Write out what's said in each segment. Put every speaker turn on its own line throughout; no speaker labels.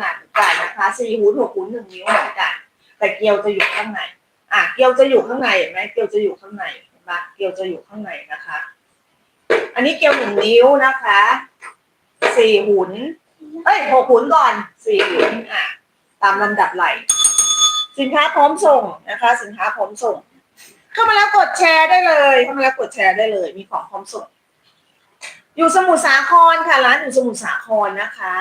นาดเหมือนกันนะคะสี่หุนหกหุนหนึ่งนิ้วเหมือนกันแต่เกลียวจะอยู่ข้างในอะเกลียวจะอยู่ข้างในเห็นไหมเกลียวจะอยู่ข้างในเห็นปะเกลียวจะอยู่ข้างในนะคะ อันนี้เกลียวหนึ่งนิ้วนะคะสี่หุนเอ้ยหกหุนก่อนสี่หุนอะตามลำดับไหลสินค้าพร้อมส่งนะคะ สินค้าพร้อมส่ง เข้ามาแล้วกดแชร์ได้เลยเข้ามาแล้วกดแชร์ได้เลย มีของพร้อมส่ง อยู่สมุทรสาครค่ะร้านอยู่สมุทรสาครนะคะ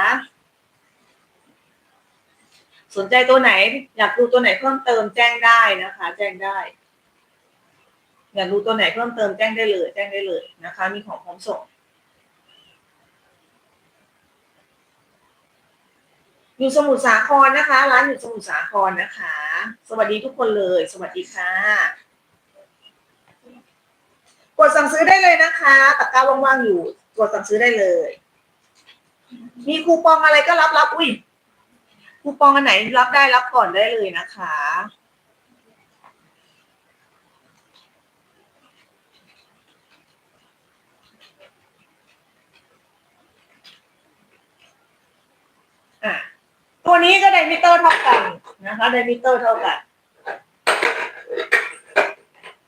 สนใจตัวไหน อยากดูตัวไหนเพิ่มเติมแจ้งได้นะคะ แจ้งได้ อยากดูตัวไหนเพิ่มเติมแจ้งได้เลย แจ้งได้เลยนะคะ มีของพร้อมส่งอยู่สมุทรสาครนะคะ ร้านอยู่สมุทรสาครนะคะ สวัสดีทุกคนเลย สวัสดีค่ะ กดสั่งซื้อได้เลยนะคะตะกร้าว่างๆอยู่ กดสั่งซื้อได้เลย มีคูปองอะไรก็รับรับอุ้ย คูปองอันไหนรับได้รับก่อนได้เลยนะคะอะตัวนี้ก็ไดมิเตอร์เท่ากันนะคะไดมิเตอร์เท่ากัน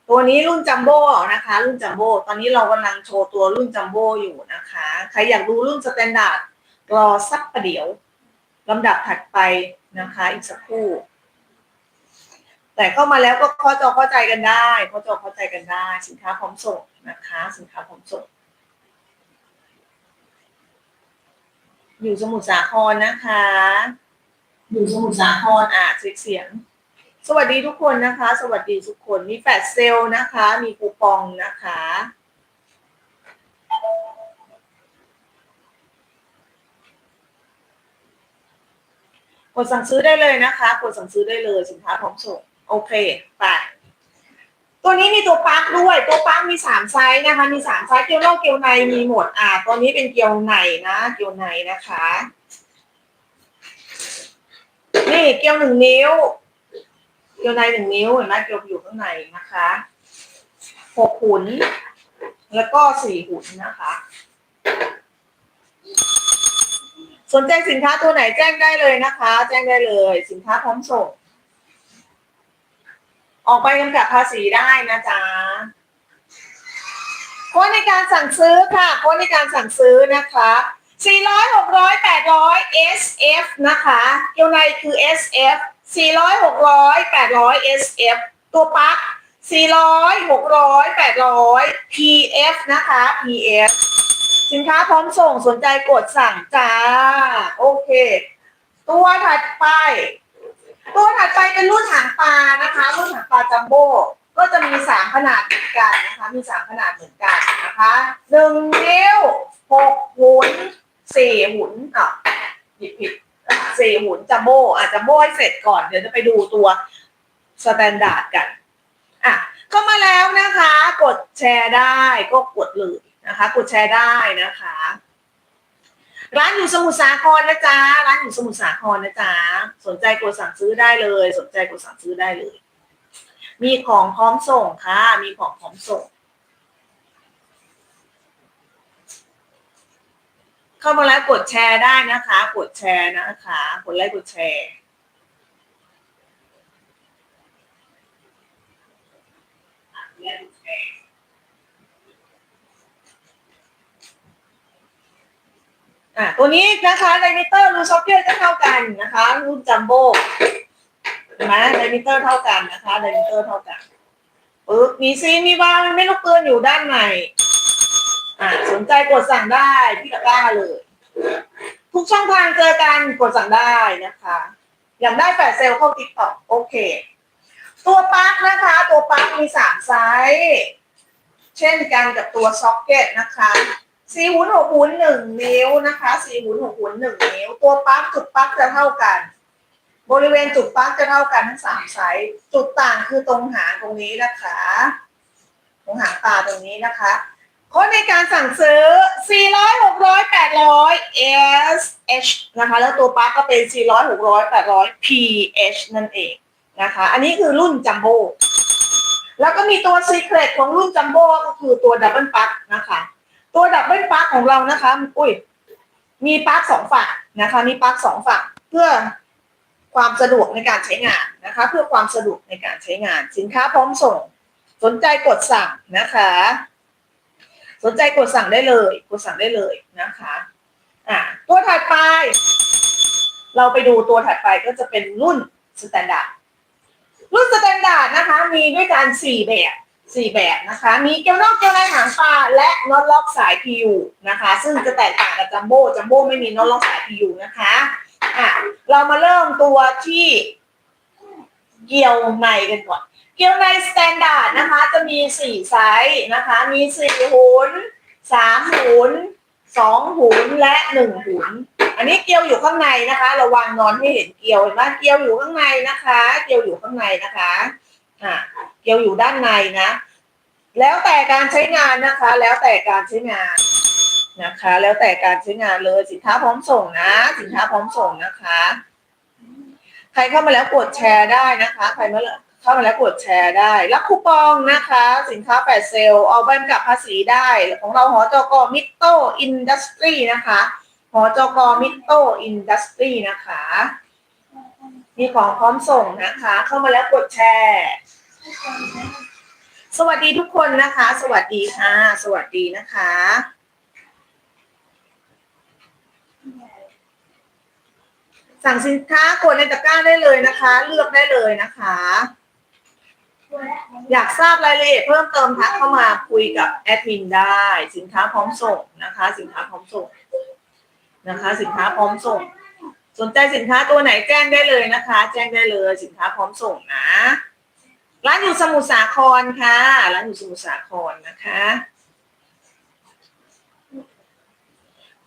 ตัวนี้รุ่นจัมโบ้นะคะ รุ่นจัมโบ้ตอนนี้เรากำลังโชว์ตัวรุ่นจัมโบ้อยู่นะคะ ใครอยากดูรุ่นสแตนดาร์ดรอสักประเดี๋ยว ลำดับถัดไปนะคะอีกสักครู่ แต่เข้ามาแล้วก็เข้าจอเข้าใจกันได้เข้าจอเข้าใจกันได้ สินค้าพร้อมส่งนะคะ สินค้าพร้อมส่ง อยู่สมุทรสาครนะคะ อยู่สมุทรสาครอะเช็คเสียง สวัสดีทุกคนนะคะ สวัสดีทุกคนมีแฟลชเซลลนะคะ มีคูปองนะคะ ดสั่งซื้อได้เลยนะคะกดสั่งซื้อได้เลยสินค้าพร้อมส่งโอเคไปตัวนี้มีตัวปลั๊กด้วย ตัวปลั๊กมีสามไซส์นะคะ มีสามไซส์เกลียวนอกเกลียวในมีหมดอ่าตัวนี้เป็นเกลียวในนะ เกลียวในนะคะ นี่เกลียวหนึ่งนิ้ว เกลียวในหนึ่งนิ้วเห็นไหมเกลียวอยู่ข้างในนะคะหกหุนแล้วก็สี่หุนนะคะ สนใจสินค้าตัวไหนแจ้งได้เลยนะคะ แจ้งได้เลย สินค้าพร้อมส่ง ออกไปกำกับภาษีได้นะจ๊ะโค้ดในการสั่งซื้อค่ะโค้ดในการสั่งซื้อนะคะ 400 600 800 SF นะคะยวในคือ SF 400 600 800 SF ตัวปลั๊ก400 600 800 PF นะคะ PF สินค้าพร้อมส่งสนใจกดสั่งจ้า โอเค ตัวถัดไป ตัวถัดไปเป็นรุ่นหางปลานะคะรุ่นหางปลาจัมโบ้ก็จะมีสามขนาดเหมือนกันนะคะ มีสามขนาดเหมือนกันนะคะหนึ่งนิ้วหกหุนสี่หุนอะผิดผิดสี่หุนจัมโบ้อะจัมโบ้ให้เสร็จก่อนเดี๋ยวจะไปดูตัวสแตนดาร์ดกันอะเข้ามาแล้วนะคะ กดแชร์ได้ก็กดเลย นะคะ กดแชร์ได้นะคะ ร้านอยู่สมุทรสาครนะจ๊ะ ร้านอยู่สมุทรสาครนะจ๊ะ สนใจกดสั่งซื้อได้เลย สนใจกดสั่งซื้อได้เลย มีของพร้อมส่งค่ะ มีของพร้อมส่ง เข้ามาแล้วกดแชร์ได้นะคะ กดแชร์นะคะ กดไลค์กดแชร์อะไลค์กดแช อะตัวนี้นะคะไดมิเตอร์รูซ็อกเก็ตก็เท่ากันนะคะ รุ่นจัมโบ้นไหมไดมิเตอร์เท่ากันนะคะไดมิเตอร์เท่ากันปึ๊บมีซีมีวาไม่ลูกปืนอยู่ด้านในอะสนใจกดสั่งได้ที่ตะกร้าเลย ทุกช่องทางเจอกันกดสั่งได้นะคะ อยากได้แฟลชเซลล์เข้าติ๊กต็อกโอเค ตัวปลั๊กนะคะ ตัวปลั๊กมีสามไซส์ เช่นกันกับตัวซ็อกเก็ตนะคะ สี่หุ้นหกหุ้นหนึ่งนิ้วนะคะสี่หุ้นหกหุ้นหนึ่งนิ้ว ตัวปลั๊กจุดปลั๊กจะเท่ากัน บริเวณจุดปลั๊กจะเท่ากันทั้งสามไซส์จุดต่างคือตรงหางตรงนี้นะคะ ตรงหางตาตรงนี้นะคะคนในการสั่งซื้อ 400 600 800 SH นะคะ แล้วตัวปลั๊กก็เป็น 400 600 800 PH นั่นเองนะคะ อันนี้คือรุ่นจัมโบ้แล้วก็มีตัว Secret ของรุ่นจัมโบ้ก็คือตัวดับเบิลปลั๊กนะคะ ตัวดับเบิลปลั๊กของเรานะคะอุ้ยมีปลั๊กสองฝั่งนะคะ มีปลั๊กสองฝั่งเพื่อความสะดวกในการใช้งานนะคะ เพื่อความสะดวกในการใช้งาน สินค้าพร้อมส่ง สนใจกดสั่งนะคะ สนใจกดสั่งได้เลย กดสั่งได้เลยนะคะอะตัวถัดไป เราไปดูตัวถัดไปก็จะเป็นรุ่นสแตนดาร์ดรุ่นสแตนดาร์ดนะคะ มีด้วยกันสี่แบบ สี่แบบนะคะ มีเกลียวนอกเกลียวในหางปลาและน็อตล็อกสาย PU นะคะ ซึ่งจะแตกต่างกับจัมโบ้จัมโบ้ไม่มีน็อตล็อกสาย PU นะคะอะเรามาเริ่มตัวที่เกลียวในกันก่อน เกลียวในสแตนดาร์ดนะคะ จะมีสี่ไซส์นะคะ มีสี่หุนสามหุนสองหุนและหนึ่งหุนอันนี้เกลียวอยู่ข้างในนะคะ ระวังนอนให้เห็นเกลียวเห็นไหมเกลียวอยู่ข้างในนะคะ เกลียวอยู่ข้างในนะคะ อ่าเกลียวอยู่ด้านในนะ แล้วแต่การใช้งานนะคะ แล้วแต่การใช้งานนะคะ แล้วแต่การใช้งานเลยสินค้าพร้อมส่งนะ สินค้าพร้อมส่งนะคะ ใครเข้ามาแล้วกดแชร์ได้นะคะ ใครมาเข้ามาแล้วกดแชร์ได้ รับคูปองนะคะ สินค้าแปดเซลล์เอาใบกำกับภาษีได้ ของเราหอจกมิโตอินดัสทรีนะคะหอจกมิโตอินดัสทรีนะคะ มีของพร้อมส่งนะคะ เข้ามาแล้วกดแชร์ สวัสดีทุกคนนะคะ สวัสดีค่ะ สวัสดีนะคะ สั่งสินค้ากดในตะกร้าได้เลยนะคะ เลือกได้เลยนะคะ อยากทราบรายละเอียดเพิ่มเติมทักเข้ามาคุยกับแอดมินได้ สินค้าพร้อมส่งนะคะ สินค้าพร้อมส่งนะคะ สินค้าพร้อมส่ง สนใจสินค้าตัวไหนแจ้งได้เลยนะคะ แจ้งได้เลยสินค้าพร้อมส่งนะร้านอยู่สมุทรสาครค่ะร้านอยู่สมุทรสาครนะคะ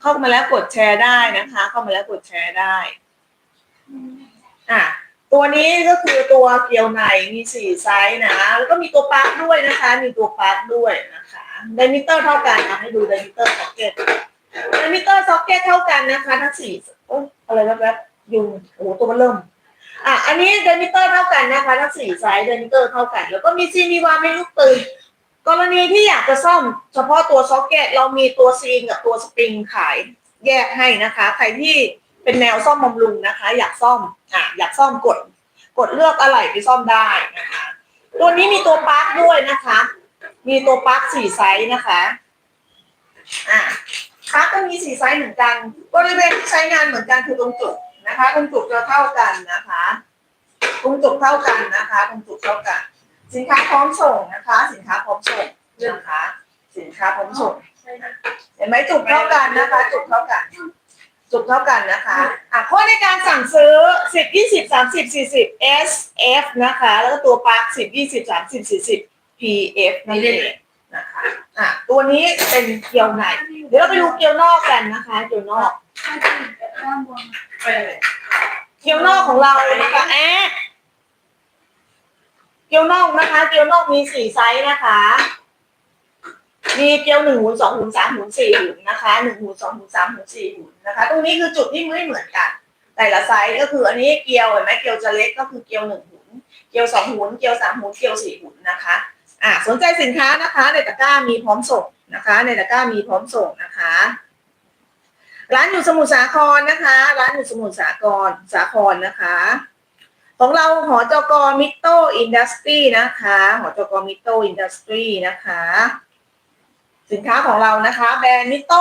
เข้ามาแล้วกดแชร์ได้นะคะ เข้ามาแล้วกดแชร์ได้อะตัวนี้ก็คือตัวเกลียวในมีสี่ไซส์นะ แล้วก็มีตัวปลั๊กด้วยนะคะ มีตัวปลั๊กด้วยนะคะไดมิเตอร์เท่ากันนะให้ดูไดมิเตอร์ซ็อกเก็ตไดมิเตอร์ซ็อกเก็ตเท่ากันนะคะ ทั้งสี่ อ๊ยอะไรแวบๆยุงโอ้โหตัวมันเริ่มอะอันนี้ไดมิเตอร์เท่ากันนะคะทั้งสี่ไซส์ไดมิเตอร์เท่ากัน แล้วก็มีซีมีวาไม่ลูกปืนกรณีที่อยากจะซ่อม เฉพาะตัวซ็อกเก็ตเรามีตัวซีนกับตัวสปริงขายแยกให้นะคะ ใครที่เป็นแนวซ่อมบำรุงนะคะ อยากซ่อมอะอยากซ่อมกด กดเลือกอะไรไปซ่อมได้นะคะตัวนี้มีตัวปลั๊กด้วยนะคะ มีตัวปลั๊กสี่ไซส์นะคะอะ ปลั๊กก็มีสี่ไซส์เหมือนกัน บริเวณที่ใช้งานเหมือนกันคือตรงจุดนะคะตรงจุดจะเท่ากันนะคะตรงจุดเท่ากันนะคะตรงจุดเท่ากัน สินค้าพร้อมส่งนะคะ สินค้าพร้อมส่งนะคะสินค้าพร้อมส่งเห็นไหมจุดเท่ากันนะคะ จุดเท่ากันจุดเท่ากันนะคะอะข้อในการสั่งซื้อสิบยี่สิบสามสิบสี่สิบ S F นะคะ แล้วก็ตัวปลั๊กสิบยี่สิบสามสิบสี่สิบ P F นั่นเอง นะคะอะตัวนี้เป็นเกลียวใน เดี๋ยวเราไปดูเกลียวนอกกันนะคะ เกลียวนอก เกลียวนอกของเรานะคะแอะเกลียวนอกนะคะ เกลียวนอกมีสี่ไซส์นะคะ มีเกลียวหนึ่งหุ่นสองหุ่นสามหุ่นสี่หุ่นนะคะหนึ่งหุ่นสองหุ่นสามหุ่นสี่หุ่นนะคะ ตรงนี้คือจุดที่ไม่เหมือนกัน แต่ละไซส์ก็คืออันนี้เกลียวเห็นไหมเกลียวจะเล็กก็คือเกลียวหนึ่งหุ่น เกลียวสองหุ่น เกลียวสามหุ่น เกลียวสี่หุ่นนะคะ อ่าสนใจสินค้านะคะ ในตะกร้ามีพร้อมส่งนะคะ ในตะกร้ามีพร้อมส่งนะคะ ร้านอยู่สมุทรสาครนะคะ ร้านอยู่สมุทรสาครสาครนะคะ ของเราหอจกมิโตอินดัสทรีนะคะหอจกมิโตอินดัสทรีนะคะ สินค้าของเรานะคะ แบรนด์มิโต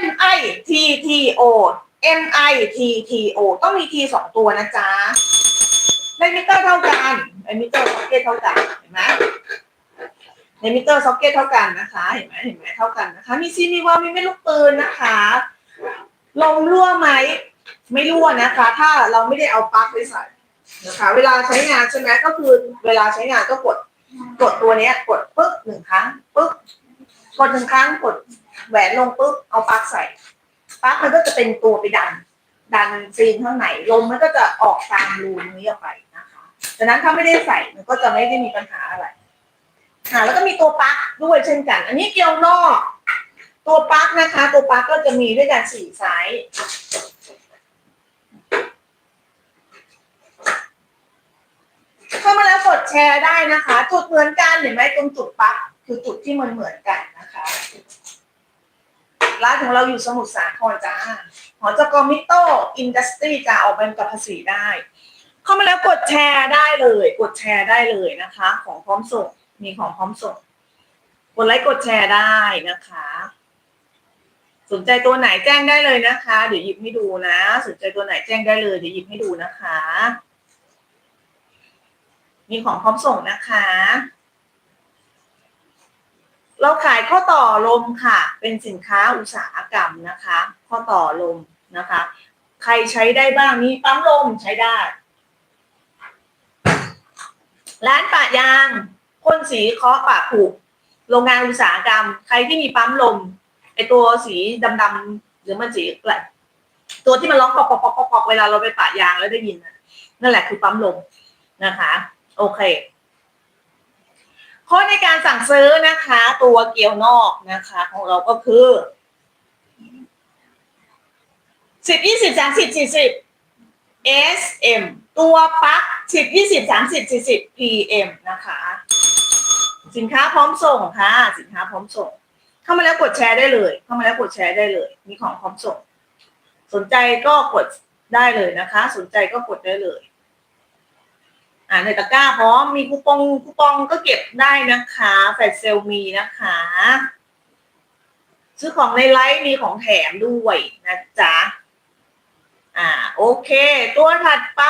M I T T O M I T T O ต้องมี T สองตัวนะจ๊ะในมิเตอร์เท่ากันในมิเตอร์ซ็อกเก็ตเท่ากันเห็นไหม ในมิเตอร์ซ็อกเก็ตเท่ากันนะคะ เห็นไหมเห็นไหมเท่ากันนะคะ มีซีมีว่ามีไม่ลูกปืนนะคะ ลมรั่วไหม ไม่รั่วนะคะ ถ้าเราไม่ได้เอาปลั๊กไปใส่นะคะ เวลาใช้งานใช่ไหมก็คือ เวลาใช้งานก็กด กดตัวเนี้ย กดปึ๊บหนึ่งครั้งปึ๊บกดหนึ่งครั้งกดแหวนลงปึ๊บเอาปลั๊กใส่ปลั๊กมันก็จะเป็นตัวไปดัน ดันซีนข้างในลมมันก็จะออกตามรูนี้ออกไปนะคะดังนั้นถ้าไม่ได้ใส่มันก็จะไม่ได้มีปัญหาอะไร อ่าแล้วก็มีตัวปลั๊กด้วยเช่นกัน อันนี้เกลียวนอก ตัวปลั๊กนะคะ ตัวปลั๊กก็จะมีด้วยกันสี่ไซส์เข้ามาแล้วกดแชร์ได้นะคะ จุดเหมือนกันเห็นไหมตรงจุดปลั๊กคือจุดที่มันเหมือนกันนะคะร้านของเราอยู่สมุทรสาครจ้าหอจกมิโตอินดัสทรีจะออกเป็นกับภาษีได้ เข้ามาแล้วกดแชร์ได้เลย กดแชร์ได้เลยนะคะ ของพร้อมส่ง มีของพร้อมส่งกดไลค์กดแชร์ได้นะคะ สนใจตัวไหนแจ้งได้เลยนะคะ เดี๋ยวหยิบให้ดูนะ สนใจตัวไหนแจ้งได้เลยเดี๋ยวหยิบให้ดูนะคะ มีของพร้อมส่งนะคะ เราขายข้อต่อลมค่ะ เป็นสินค้าอุตสาหกรรมนะคะ ข้อต่อลมนะคะ ใครใช้ได้บ้างมีปั๊มลมใช้ได้ ร้านปะยาง พ่นสีเคาะปะผุโรงงานอุตสาหกรรม ใครที่มีปั๊มลมไอตัวสีดำๆหรือมันสีอะไรตัวที่มันร้องปอกปอกปอกปอกอกเวลาเราไปปะยางแล้วได้ยินนั่นแหละคือปั๊มลมนะคะ โอเคข้อในการสั่งซื้อนะคะ ตัวเกียวนอกนะคะ ของเราก็คือสิบยี่สิบสามสิบสี่สิบ SM ตัวปลั๊กสิบยี่สิบสามสิบสี่สิบ PM นะคะ สินค้าพร้อมส่งค่ะ สินค้าพร้อมส่ง เข้ามาแล้วกดแชร์ได้เลย เข้ามาแล้วกดแชร์ได้เลย มีของพร้อมส่ง สนใจก็กดได้เลยนะคะ สนใจก็กดได้เลย อ่าในตะกร้าพร้อมมีคูปองคูปองก็เก็บได้นะคะแฟลชเซลมีนะคะ ซื้อของในไลฟ์มีของแถมด้วยนะจ๊ะอ่าโอเค ตัวถัดไป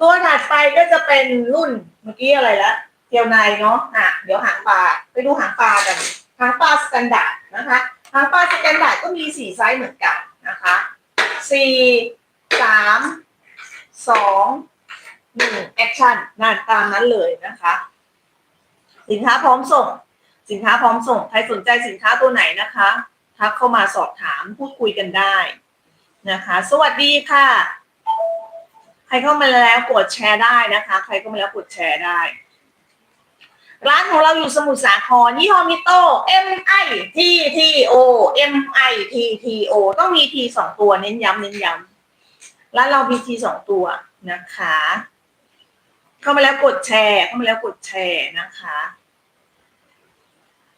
ตัวถัดไปก็จะเป็นรุ่นเมื่อกี้อะไรละ เทียวในเนาะอะเดี๋ยวหางปลาไปดูหางปลากันหางปลาสแตนดาร์ดนะคะหางปลาสแตนดาร์ดก็มีสี่ไซส์เหมือนกันนะคะสี่สามสองหนึ่งแอคชั่นนั่นตามนั้นเลยนะคะ สินค้าพร้อมส่ง สินค้าพร้อมส่ง ใครสนใจสินค้าตัวไหนนะคะทักเข้ามาสอบถามพูดคุยกันได้นะคะ สวัสดีค่ะ ใครเข้ามาแล้วกดแชร์ได้นะคะ ใครเข้ามาแล้วกดแชร์ได้ ร้านของเราอยู่สมุทรสาครยี่ห้อมิโต้ M I T T O M I T T O ต้องมี T สองตัวเน้นย้ำเน้นย้ำร้านเรามี T สองตัวนะคะ เข้ามาแล้วกดแชร์ เข้ามาแล้วกดแชร์นะคะ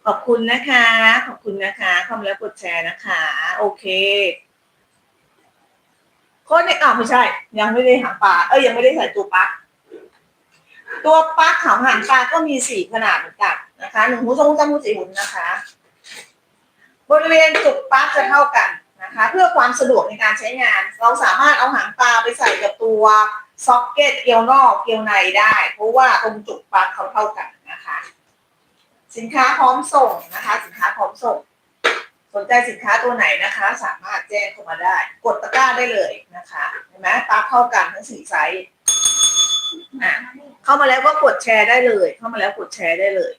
ขอบคุณนะคะ ขอบคุณนะคะ เข้ามาแล้วกดแชร์นะคะ โอเคโค้ดในอ่าไม่ใช่ ยังไม่ได้หางปลาเอ้ยยังไม่ได้ใส่ตัวปลั๊ก ตัวปลั๊กของหางปลาก็มีสี่ขนาดเหมือนกันนะคะหนึ่งหูสองหูสามหูสี่หูนะคะ บริเวณจุกปลั๊กจะเท่ากันนะคะ เพื่อความสะดวกในการใช้งาน เราสามารถเอาหางปลาไปใส่กับตัวซ็อกเก็ตเกลียวนอกเกลียวในได้ เพราะว่าตรงจุกปลั๊กเขาเท่ากันนะคะ สินค้าพร้อมส่งนะคะ สินค้าพร้อมส่ง สนใจสินค้าตัวไหนนะคะ สามารถแจ้งเข้ามาได้ กดตะกร้าได้เลยนะคะเห็นไหมปลั๊กเท่ากันทั้งสี่ไซส์อะ เข้ามาแล้วก็กดแชร์ได้เลย เข้ามาแล้วกดแชร์ได้เลย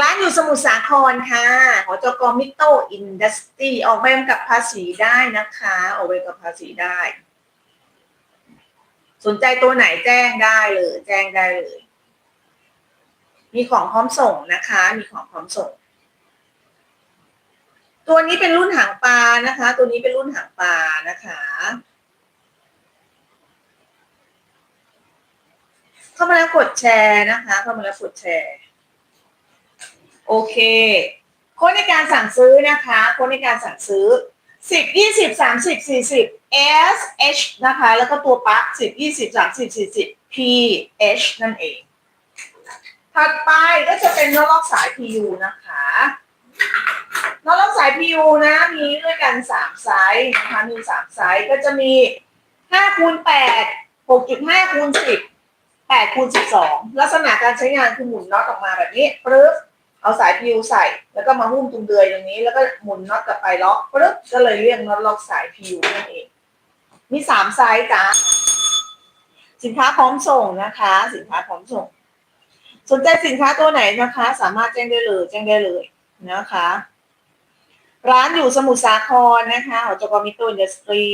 ร้านอยู่สมุทรสาครค่ะหอจกมิโตอินดัสตรีออกใบกำกับภาษีได้นะคะ ออกใบกำกับภาษีได้ สนใจตัวไหนแจ้งได้เลย แจ้งได้เลย มีของพร้อมส่งนะคะ มีของพร้อมส่งตัวนี้เป็นรุ่นหางปลานะคะ ตัวนี้เป็นรุ่นหางปลานะคะ เข้ามาแล้วกดแชร์นะคะ เข้ามาแล้วกดแชร์ โอเคโค้ดในการสั่งซื้อนะคะโค้ดในการสั่งซื้อสิบยี่สิบสามสิบสี่สิบ S H นะคะ แล้วก็ตัวปลั๊กสิบยี่สิบสามสิบสี่สิบ P H นั่นเอง ถัดไปก็จะเป็นนอตล็อกสาย PU นะคะนอตล็อกสาย PU นะ มีด้วยกันสามไซส์นะคะมีสามไซส์ก็จะมีห้าคูณแปดหกจุดห้าคูณสิบ แปดคูณสิบสองลักษณะการใช้งานคือหมุนน็อตออกมาแบบนี้ปึ๊บเอาสาย PU ใส่แล้วก็มาหุ้มตรงเดือยตรงนี้ แล้วก็หมุนน็อตกลับไปล็อกปึ๊บก็เลยเรียกน็อตล็อกสาย PU นั่นเอง มีสามไซส์จ้าสินค้าพร้อมส่งนะคะ สินค้าพร้อมส่ง สนใจสินค้าตัวไหนนะคะ สามารถแจ้งได้เลย แจ้งได้เลยนะคะ ร้านอยู่สมุทรสาครนะคะหอจกมิโตอินดัสตรี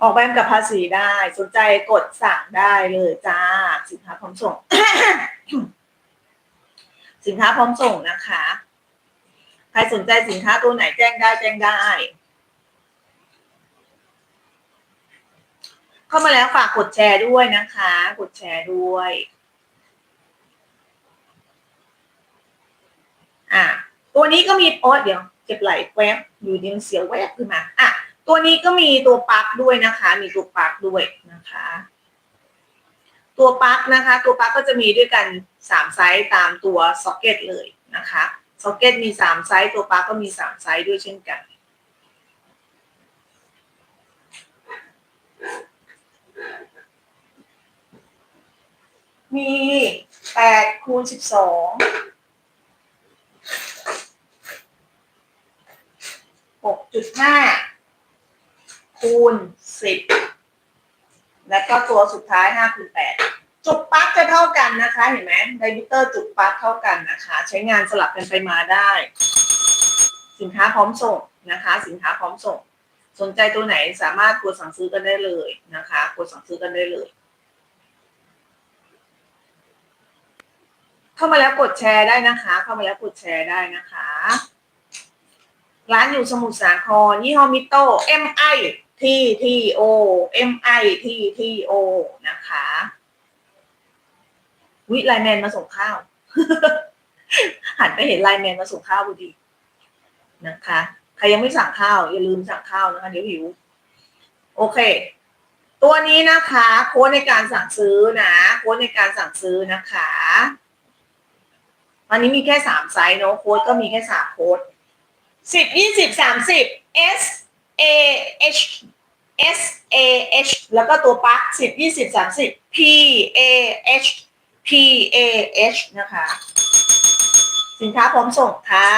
ออกใบกำกับภาษีได้ สนใจกดสั่งได้เลยจ้า สินค้าพร้อมส่ง สินค้าพร้อมส่งนะคะ ใครสนใจสินค้าตัวไหนแจ้งได้แจ้งได้ เข้ามาแล้วฝากกดแชร์ด้วยนะคะ กดแชร์ด้วย อะ ตัวนี้ก็มีโอ๊ยเดี๋ยว เจ็บไหล่แวบอยู่ดีมันเสียวแวบขึ้นมา อะ ตัวนี้ก็มีตัวปลั๊กด้วยนะคะ มีตัวปลั๊กด้วยนะคะ ตัวปลั๊กนะคะ ตัวปลั๊กก็จะมีด้วยกันสามไซส์ตามตัวซ็อกเก็ตเลยนะคะซ็อกเก็ตมีสามไซส์ตัวปลั๊กก็มีสามไซส์ด้วยเช่นกันมีแปดคูณสิบสองหกจุดห้า ณสิบแล้วก็ตัวสุดท้ายห้าคูณแปดจุดปลั๊กจะเท่ากันนะคะ เห็นไหมไดมิเตอร์จุดปลั๊กเท่ากันนะคะ ใช้งานสลับกันไปมาได้ สินค้าพร้อมส่งนะคะ สินค้าพร้อมส่ง สนใจตัวไหนสามารถกดสั่งซื้อกันได้เลยนะคะกดสั่งซื้อกันได้เลย เข้ามาแล้วกดแชร์ได้นะคะ เข้ามาแล้วกดแชร์ได้นะคะ ร้านอยู่สมุทรสาครยี่ห้อมิโต้ M I T T O M I T T O นะคะวิไลแมนมาส่งข้าว หันไปเห็นไลแมนมาส่งข้าวพอดีนะคะ ใครยังไม่สั่งข้าว อย่าลืมสั่งข้าวนะคะเดี๋ยวหิว โอเค ตัวนี้นะคะ โค้ดในการสั่งซื้อนะ โค้ดในการสั่งซื้อนะคะอันนี้มีแค่สามไซส์เนอะโค้ดก็มีแค่สามโค้ดสิบยี่สิบสามสิบ S A H S A H แล้วก็ตัวปั๊กสิบยี่สิบสามสิบ P A H P A H นะคะ สินค้าพร้อมส่งค่ะ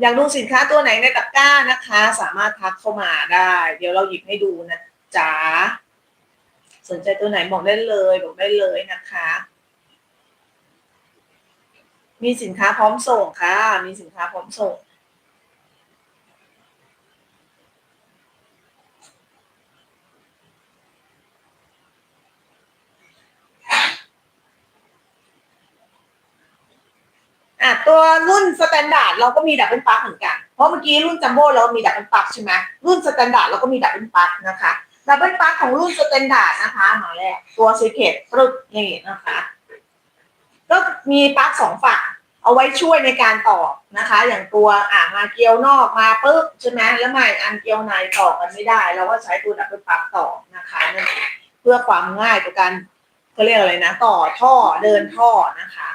อยากดูสินค้าตัวไหนในตะกร้านะคะ สามารถทักเข้ามาได้ เดี๋ยวเราหยิบให้ดูนะจ๊ะ สนใจตัวไหนบอกได้เลยบอกได้เลยนะคะ มีสินค้าพร้อมส่งค่ะ มีสินค้าพร้อมส่ง อะตัวรุ่นสแตนดาร์ดเราก็มีดับเบิลปลั๊กเหมือนกัน เพราะเมื่อกี้รุ่นจัมโบ้เรามีดับเบิลปลั๊กใช่ไหมรุ่นสแตนดาร์ดเราก็มีดับเบิลปลั๊กนะคะดับเบิลปลั๊กของรุ่นสแตนดาร์ดนะคะมาแล้วตัวซีเคทปรึกนี่นะคะ ก็มีปลั๊กสองฝั่งเอาไว้ช่วยในการต่อนะคะ อย่างตัวอ่ามาเกลียวนอกมาปึ๊บใช่ไหมแล้วมาอันเกลียวในต่อกันไม่ได้ เราก็ใช้ตัวดับเบิลปลั๊กต่อนะคะเพื่อความง่ายต่อการเขาเรียกอะไรนะ ต่อท่อเดินท่อนะคะ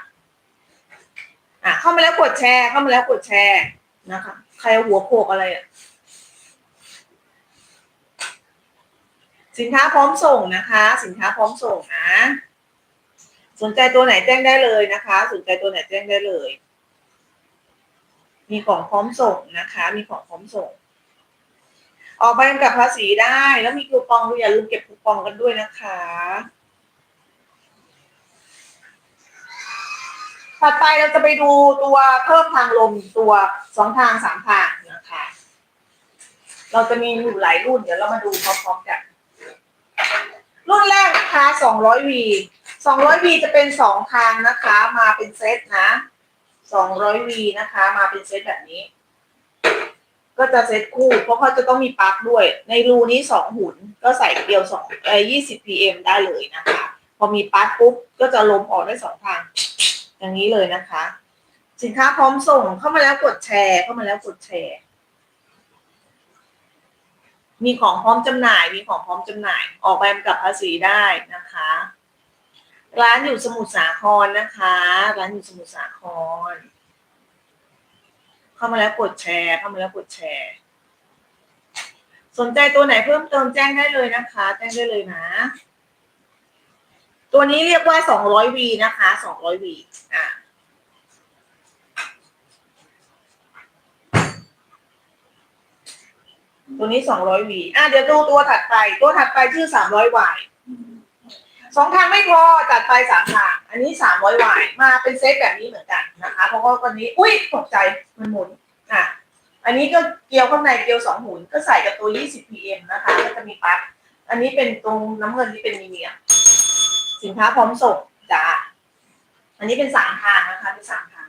อะเข้ามาแล้วกดแชร์ เข้ามาแล้วกดแชร์นะคะ ใครเอาหัวโขกอะไรอะสินค้าพร้อมส่งนะคะ สินค้าพร้อมส่งนะ สนใจตัวไหนแจ้งได้เลยนะคะ สนใจตัวไหนแจ้งได้เลย มีของพร้อมส่งนะคะ มีของพร้อมส่ง ออกใบกำกับภาษีได้ แล้วมีคูปองด้วยอย่าลืมเก็บคูปองกันด้วยนะคะ ถัดไปเราจะไปดูตัวเพิ่มทางลมตัวสองทางสามทางนะคะ เราจะมีอยู่หลายรุ่นเดี๋ยวเรามาดูพร้อมๆกัน รุ่นแรกนะคะ 200V 200V จะเป็นสองทางนะคะ มาเป็นเซตนะ 200V นะคะ มาเป็นเซตแบบนี้ ก็จะเซตคู่เพราะเขาจะต้องมีปลั๊กด้วย ในรูนี้สองหุ่นก็ใส่เกลียวสองเอ่อ20 pm ได้เลยนะคะ พอมีปลั๊กปุ๊บก็จะลมออกได้สองทาง อย่างนี้เลยนะคะ สินค้าพร้อมส่งเข้ามาแล้วกดแชร์ เข้ามาแล้วกดแชร์ มีของพร้อมจำหน่าย มีของพร้อมจำหน่าย ออกใบกำกับภาษีได้นะคะ ร้านอยู่สมุทรสาครนะคะ ร้านอยู่สมุทรสาคร เข้ามาแล้วกดแชร์ เข้ามาแล้วกดแชร์ สนใจตัวไหนเพิ่มเติมแจ้งได้เลยนะคะ แจ้งได้เลยนะ ตัวนี้เรียกว่า 200V นะคะ 200V อะตัวนี้ 200V อะเดี๋ยวดูตัวถัดไป ตัวถัดไปชื่อ 300Y สองทางไม่พอจัดไปสามทาง อันนี้ 300Y มาเป็นเซตแบบนี้เหมือนกันนะคะ เพราะว่าวันนี้ อุ้ยตกใจมันหมุน อะ อันนี้ก็เกลียวข้างในเกลียวสองหุนก็ใส่กับตัว 20 pm นะคะ ก็จะมีปั๊กอันนี้เป็นตรงน้ำเงินที่เป็นมีเนีย สินค้าพร้อมส่งจ้าอันนี้เป็นสามทางนะคะเป็นสามทาง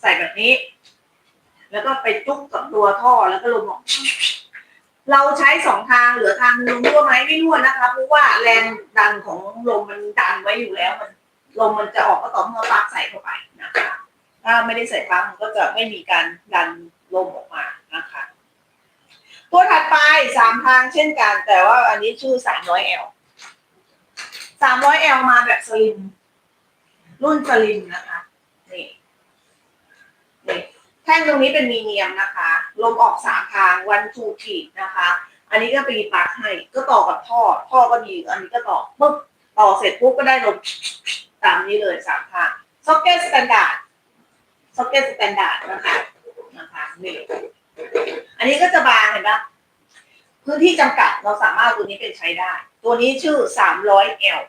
ใส่แบบนี้ แล้วก็ไปจุกกับตัวท่อแล้วก็ลมออกเราใช้สองทางเหลือทางหนึงรั่วไหมไม่รั่วนะคะเพราะว่าแรงดันของลมมันดันไว้อยู่แล้วมันลมมันจะออกก็ต่อเมื่อปลั๊กใส่เข้าไปนะคะถ้าไม่ได้ใส่ปลั๊กมันก็จะไม่มีการดันลมออกมานะคะ ตัวถัดไปสามทางเช่นกัน แต่ว่าอันนี้ชื่อสามน้อยเอล 300L 300L มาแบบสลิม รุ่นสลิมนะคะ นี่ นี่ แท่งตรงนี้เป็นมีเนียมนะคะ ลมออกสามทางวันทูขีนะคะ อันนี้ก็ปีปลั๊กให้ ก็ต่อกับท่อ ท่อก็ดี อันนี้ก็ต่อปุ๊บ ต่อเสร็จปุ๊บก็ได้ลมตามนี้เลยสามทางซ็อกเก็ตสแตนดาร์ดซ็อกเก็ตสแตนดาร์ดนะคะ นะคะ นี่ อันนี้ก็จะบางเห็นปะ พื้นที่จำกัดเราสามารถตัวนี้เป็นใช้ได้ ตัวนี้ชื่อ 300L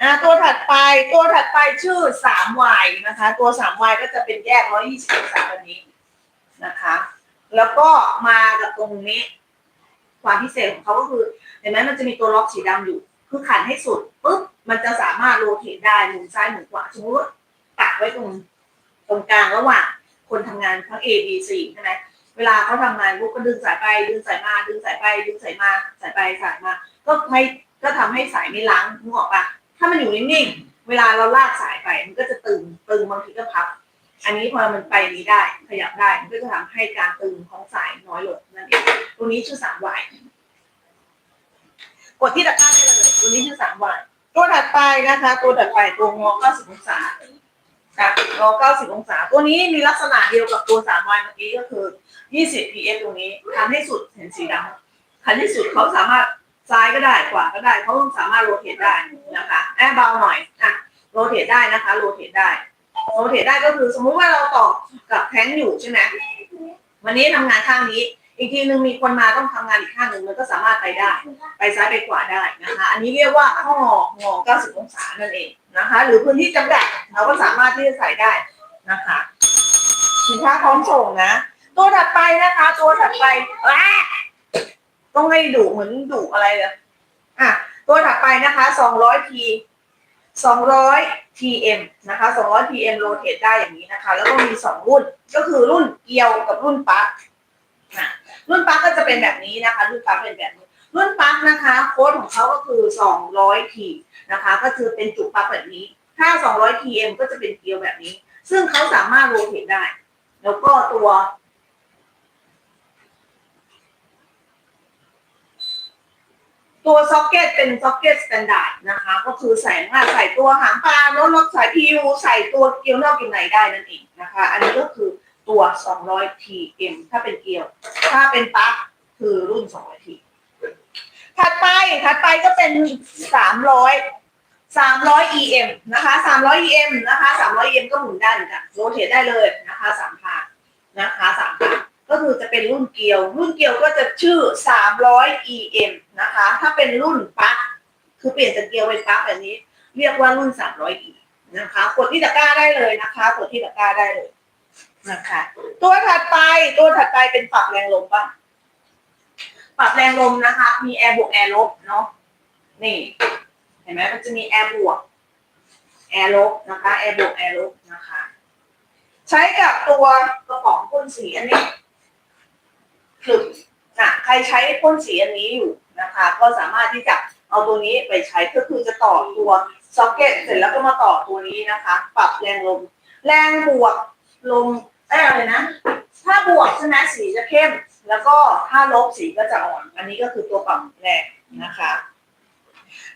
อ่าตัวถัดไปตัวถัดไปชื่อ 3Y นะคะ ตัว 3Y ก็จะเป็นแยก 120องศาแบบนี้นะคะ แล้วก็มากับตรงนี้ ความพิเศษของเขาก็คือเห็นไหมมันจะมีตัวล็อกสีดำอยู่ คือขันให้สุดปุ๊บมันจะสามารถโรเตทได้หมุนซ้ายหมุนขวาสมมติว่าตักไว้ตรงตรงกลางระหว่างคนทำงานทั้ง A B C ใช่ไหม เวลาเขาทำงานปุ๊บก็ดึงสายไป ดึงสายมา ดึงสายไป ดึงสายมา สายไปสายมา ก็ไม่ก็ทำให้สายไม่ล้างนึกออกปะถ้ามันอยู่นิ่งๆ เวลาเราลากสายไป มันก็จะตึง ตึงบางทีก็พับ อันนี้พอมันไปนี้ได้ ขยับได้ มันก็จะทำให้การตึงของสายน้อยลงนั่นเอง ตัวนี้ชื่อสามวายกดที่ตะกร้าได้เลย ตัวนี้ชื่อสามวาย ตัวถัดไปนะคะ ตัวถัดไปตัวงอ90องศา ค่ะงอ90 องศา ตัวนี้มีลักษณะเดียวกับตัวสามวายเมื่อกี้ก็คือ 20 pf ตรงนี้คันให้สุดเห็นสีดำคันให้สุดเขาสามารถซ้ายก็ได้ขวาก็ได้เขาสามารถโรเตทได้นะคะแอบเบาหน่อยอะโรเตทได้นะคะโรเตทได้โรเตทได้ก็คือสมมุติว่าเราต่อกับแท้งอยู่ใช่ไหมวันนี้ทำงานข้างนี้ อีกทีหนึ่งมีคนมาต้องทำงานอีกข้างหนึ่งมันก็สามารถไปได้ ไปซ้ายไปขวาได้นะคะ อันนี้เรียกว่าข้ององอ90 องศานั่นเองนะคะ หรือพื้นที่จำกัดเราก็สามารถที่จะใส่ได้นะคะสินค้าพร้อมส่งนะ ตัวถัดไปนะคะ ตัวถัดไปต้องให้ดุเหมือนดุอะไรเลยอะตัวถัดไปนะคะ200 t 200 tm นะคะ200 tm โรเตทได้อย่างนี้นะคะ แล้วก็มีสองรุ่น ก็คือรุ่นเกียวกับรุ่นปั๊กนะ รุ่นปลั๊กก็จะเป็นแบบนี้นะคะ รุ่นปลั๊กเป็นแบบนี้ รุ่นปลั๊กนะคะ โค้ดของเขาก็คือ 200 t นะคะ ก็คือเป็นจุกปลั๊กแบบนี้ ถ้า 200 tm ก็จะเป็นเกลียวแบบนี้ ซึ่งเขาสามารถโรเตได้ แล้วก็ตัวตัวซ็อกเก็ตเป็นซ็อกเก็ตสแตนดาร์ดนะคะ ก็คือใส่มาใส่ตัวหางปลาลดลดสายพียูใส่ตัวเกลียวนอกเกลียวในได้นั่นเองนะคะ อันนี้ก็คือ ตัว 200 tm ถ้าเป็นเกลียว ถ้าเป็นปลั๊กคือรุ่น 200 t ถัดไปถัดไปก็เป็น 300 300 em นะคะ 300 em นะคะ 300 em ก็หมุนได้เหมือนกันโรเตได้เลยนะคะสามทางนะคะสามทางก็คือจะเป็นรุ่นเกลียว รุ่นเกลียวก็จะชื่อ 300 em นะคะ ถ้าเป็นรุ่นปลั๊กคือเปลี่ยนจากเกลียวเป็นปลั๊กแบบนี้ เรียกว่ารุ่น 300 e นะคะ กดที่ตะกร้าได้เลยนะคะ กดที่ตะกร้าได้เลย นะคะ ตัวถัดไปตัวถัดไปเป็นปรับแรงลมบ้างปรับแรงลมนะคะ มีแอร์บวกแอร์ลบเนาะนี่ เห็นไหมมันจะมีแอร์บวกแอร์ลบนะคะแอร์บวกแอร์ลบนะคะ ใช้กับตัวกระป๋องพ่นสีอันนี้ถึกนะใครใช้พ่นสีอันนี้อยู่นะคะ ก็สามารถที่จะเอาตัวนี้ไปใช้ก็คือจะต่อตัวซ็อกเก็ตเสร็จแล้วก็มาต่อตัวนี้นะคะ ปรับแรงลม แรงบวกลม ได้อะไรนะ ถ้าบวกใช่ไหมสีจะเข้ม แล้วก็ถ้าลบสีก็จะอ่อน อันนี้ก็คือตัวปรับแรงนะคะ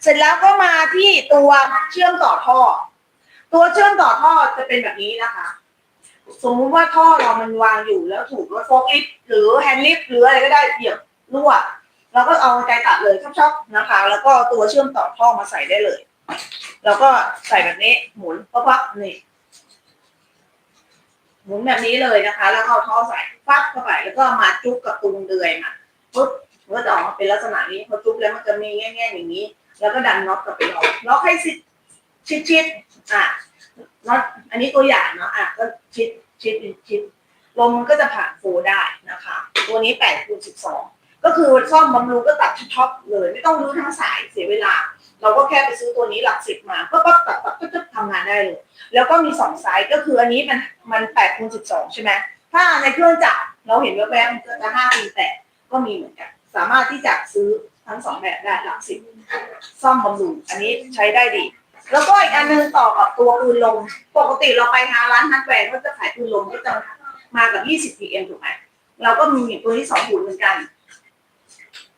เสร็จแล้วก็มาที่ตัวเชื่อมต่อท่อ ตัวเชื่อมต่อท่อจะเป็นแบบนี้นะคะ สมมุติว่าท่อเรามันวางอยู่แล้วถูกรถโฟล์ลิฟต์หรือแฮนด์ลิฟต์หรืออะไรก็ได้เหยียบรั่วเราก็เอาใจตัดเลยชอบๆนะคะ แล้วก็ตัวเชื่อมต่อท่อมาใส่ได้เลย แล้วก็ใส่แบบนี้หมุนปั๊บๆนี่ หมุนแบบนี้เลยนะคะ แล้วเอาท่อใส่ปั๊บเข้าไปแล้วก็มาจุกกับตุงเดือยมาปุ๊บมันก็จะออกมาเป็นลักษณะนี้พอจุกแล้วมันจะมีแง่ๆอย่างนี้ แล้วก็ดันน็อตกลับไปล็อกล็อกให้ชิดชิดชิดอะน็อตอันนี้ตัวอย่างเนาะอะก็ชิดชิดชิดลมมันก็จะผ่านโฟได้นะคะ ตัวนี้8คูณ12 ก็คือซ่อมบำรุงก็ตัดท็อปเลย ไม่ต้องรื้ทั้งสายเสียเวลา เราก็แค่ไปซื้อตัวนี้หลักสิบมาก็ปั๊บตัดตัดตัดตัดทำงานได้เลย แล้วก็มีสองไซส์ก็คืออันนี้มันมัน8คูณ12ใช่ไหมถ้าในเครื่องจักรเราเห็นแวบๆมันก็จะ5คูณ8ก็มีเหมือนกัน สามารถที่จะซื้อทั้งสองแบบได้หลักสิบซ่อมบำรุงอันนี้ใช้ได้ดี แล้วก็อีกอันหนึงต่อกับตัวปืนลม ปกติเราไปหาร้านฮาร์ดแวร์ก็จะขายปืนลมก็จะมากับ20 pm ถูกไหมเราก็มีตัวที่สองหุ่นเหมือนกัน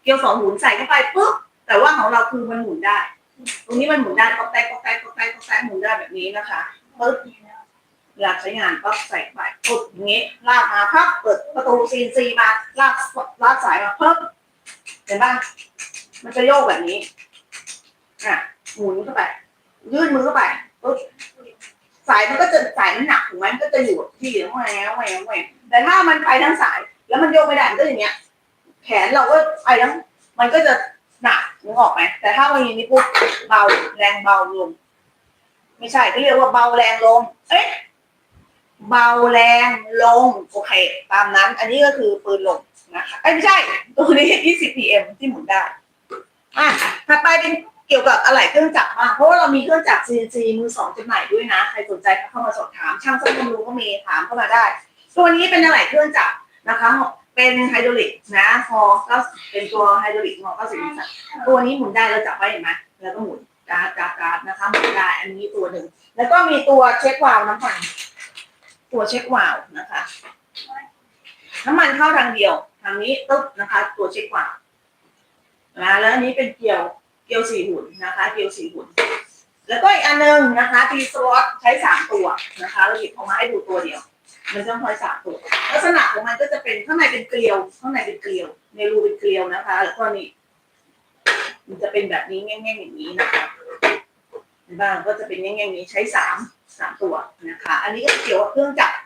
เกลียวสองหุ่นใส่เข้าไปปุ๊บแต่ว่าของเราคือมันหมุนได้ ตรงนี้มันหมุนได้ก็แตกก็แตกก็แตกก็แตกหมุนได้แบบนี้นะคะปุ๊บเวลาใช้งานก็ใส่ไปปุ๊บอย่างนี้ลากมาพับเปิดประตูซีนซีมาลากลากสายมาปุ๊บเห็นป่ะมันจะโยกแบบนี้อะหมุนเข้าไป ยื่นมือเข้าไปปุ๊บสายมันก็จะสายมันหนักถูกไหมมันก็จะอยู่ที่แหวงแหวงแหวงแต่ถ้ามันไปทั้งสาย แล้วมันโยกไม่ได้มันก็อย่างเงี้ย แขนเราก็ไปทั้งมันก็จะหนักนึกออกไหมแต่ถ้ามันอย่างนี้ปุ๊บเบาแรงเบาลง ไม่ใช่ก็เรียกว่าเบาแรงลง เอ๊ะเบาแรงลงโอเค ตามนั้น อันนี้ก็คือปืนลมนะคะเอ้ไม่ใช่ ตัวนี้ 20 pm ที่หมุนได้อะถัดไปเป็นเกี่ยวกับอะไหล่เครื่องจักรบ้างเพราะว่าเรามีเครื่องจักร CNC มือสองจำหน่ายด้วยนะ ใครสนใจเข้ามาสอบถาม ช่างซ่อมบำรุงก็มีถามเข้ามาได้ ตัวนี้เป็นอะไหล่เครื่องจักรนะคะ เป็นไฮดรอลิกนะพอก็เป็นตัวไฮดรอลิกมอก็สิบสัตัวนี้หมุนได้เราจับไว้เห็นไหมแล้วก็หมุนกาดกาดกาดนะคะหมุนได้อันนี้ตัวหนึ่ง แล้วก็มีตัวเช็ควาล์วน้ำมันตัวเช็ควาล์วนะคะ น้ำมันเข้าทางเดียวทางนี้ตึ๊บนะคะ ตัวเช็ควาล์วนะแล้วอันนี้เป็นเกลียวเกลียวสี่หุ่นนะคะ เกลียวสี่หุ่นแล้วก็อีกอันหนึงนะคะทีสล็อตใช้สามตัวนะคะเราหยิบออกมาให้ดูตัวเดียว มันจะใช้สามตัวลักษณะของมันก็จะเป็นข้างในเป็นเกลียว ข้างในเป็นเกลียว ในรูเป็นเกลียวนะคะ แล้วก็นี่มันจะเป็นแบบนี้แง่งๆอย่างนี้นะคะบ้างก็จะเป็นแง่งๆอย่างนี้ใช้สามสามตัวนะคะ อันนี้ก็เกี่ยวกับเครื่องจักร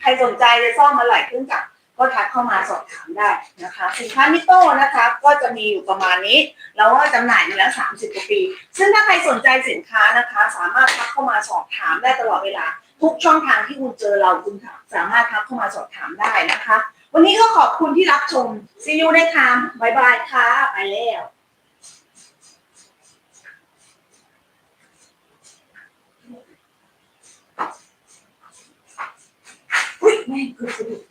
ใครสนใจจะซ่อมอะไรเครื่องจักรก็ทักเข้ามาสอบถามได้นะคะ สินค้ามิโต้นะคะก็จะมีอยู่ประมาณนี้เราก็จำหน่ายมาแล้ว30กว่าปี ซึ่งถ้าใครสนใจสินค้านะคะ สามารถทักเข้ามาสอบถามได้ตลอดเวลา ทุกช่องทางที่คุณเจอเราคุณสามารถทักเข้ามาสอบถามได้นะคะ วันนี้ก็ขอบคุณที่รับชมซีอูได้ค่ะบายบายค่ะ ไปแล้วอุ้ยแม่งคือสะดุด